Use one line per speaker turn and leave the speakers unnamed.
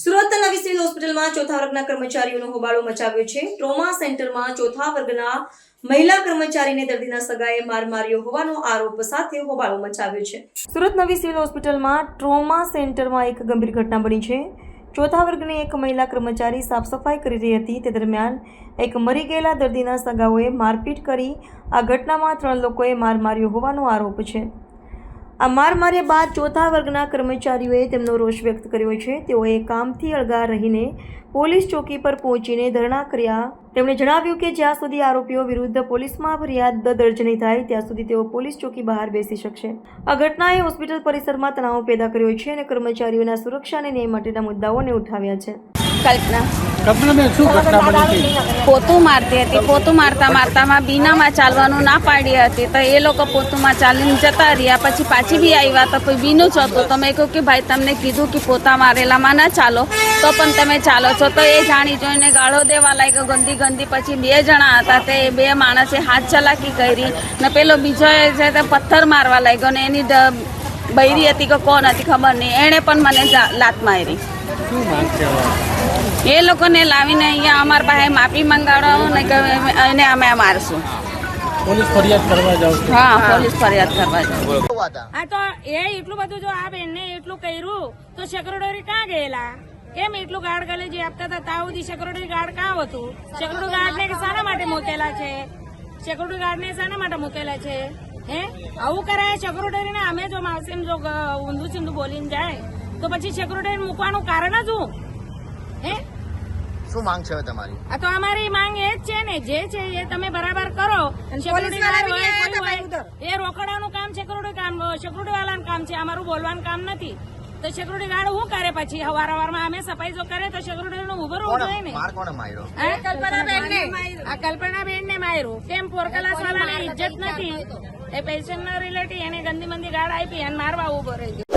સુરત નવી સિવિલ હોસ્પિટલમાં ચોથા વર્ગના કર્મચારીઓનો હોબાળો મચાવ્યો છે. ટ્રોમા સેન્ટરમાં ચોથા વર્ગના મહિલા કર્મચારીને દર્દીના સગાએ માર માર્યો હોવાનો આરોપ સાથે હોબાળો મચાવ્યો છે. સુરત નવી સિવિલ હોસ્પિટલમાં ટ્રોમા સેન્ટરમાં એક ગંભીર ઘટના બની છે. ચોથા વર્ગની એક મહિલા કર્મચારી સાફ સફાઈ કરી રહી હતી. તે દરમિયાન એક મરી ગયેલા દર્દીના સગાઓએ મારપીટ કરી આ ઘટનામાં ત્રણ લોકોએ માર માર્યો હોવાનો આરોપ છે. આ માર માર્યા બાદ ચોથા વર્ગના કર્મચારીઓએ તેમનો રોષ વ્યક્ત કર્યો છે. તેઓએ કામથી અળગા રહીને પોલીસ ચોકી પર પહોંચીને ધરણા કર્યા. તેમણે જણાવ્યું કે જ્યાં સુધી આરોપીઓ વિરુદ્ધ પોલીસમાં ફરિયાદ દર્જ નહીં થાય, ત્યાં સુધી તેઓ પોલીસ ચોકી બહાર બેસી શકશે. આ ઘટનાએ હોસ્પિટલ પરિસરમાં તણાવ પેદા કર્યો છે અને કર્મચારીઓના સુરક્ષા અને ન્યાય માટેના મુદ્દાઓને ઉઠાવ્યા છે.
કલ્પના.
કલ્પનાબેન શું ઘટના બની હતી?
પોતું મારતી હતી. પોતું મારતા મારતામાં બીનામાં ચાલવાનું ના પાડી હતી. તો એ લોકો પોતુંમાં ચાલીને જતા રહ્યા. પછી પાછી બી આવ્યા તો કોઈ બીનું જ હતું. તો મેં કહ્યું કે ભાઈ તમને કીધું કે પોતા મારેલામાં ના ચાલો. તો પણ તમે ચાલો છો. તો એ જાણી જોઈને ગાળો દેવા લાગ્યો. ગંદી ગંદી. પછી બે જણા હતા. તે બે માણસે હાથ ચલાકી કરી. ને પેલો બીજો એ છે તે પથ્થર મારવા લાગ્યો ને એની બૈરી હતી કે કોણ હતી ખબર નહીં. એણે પણ મને લાત મારી? એ લોકોને લાવીને અહીંયા અમારા પાસે માફી મંગાડો ને કે એને અમે મારશું.
પોલીસ ફરિયાદ કરવા જાવ
હા પોલીસ ફરિયાદ કરવા જાઓ.
આ તો એ એટલું બધું જો આ બેનને એટલું કર્યું તો સેક્રેટરી ક્યાં ગયેલા? કેમ એટલું ગાર્ડ ગલેજી આપતા હતા? ત્યાં સુધી સેક્રેટરી ગાર્ડ ક્યાં હતું? સેક્રેટરી ગાર્ડને શાના માટે મૂકેલા છે? સેક્યુરિટી ગાર્ડને શાના માટે મૂકેલા છે? હે? આવું કરાય સેક્યુરિટીને અમે જો માવસીને જો ઊંધું ચીંધું બોલીને જાય તો પછી સેક્રેટરી મૂકવાનું કારણ જ હું હે?
શું માંગ છે તમારી?
આ તો અમારી માંગ એ જ છે ને જે છે એ તમે બરાબર કરો. એ રોકડાનું કામ સિક્યુરિટી કામ સેક્યુરિટી વાળાનું કામ છે અમારું બોલવાનું કામ નથી. તો સેક્યુરિટી ગાર્ડ શું કરે પછી? હવાર હવારમાં અમે સફાઈ જો કરે તો સેક્યુરિટી નું ઉભર જોઈએ ને.
કલ્પના બેન ને
હે? આ કલ્પનાબેન ને માર્યું કેમ પોરકલાસ વાળાને ઇજ્જત નથી? એ પેશન્ટ ના રિલેટિવ એને ગંદી મંદી ગાળ આપી અને મારવા ઊભો રહી ગયો.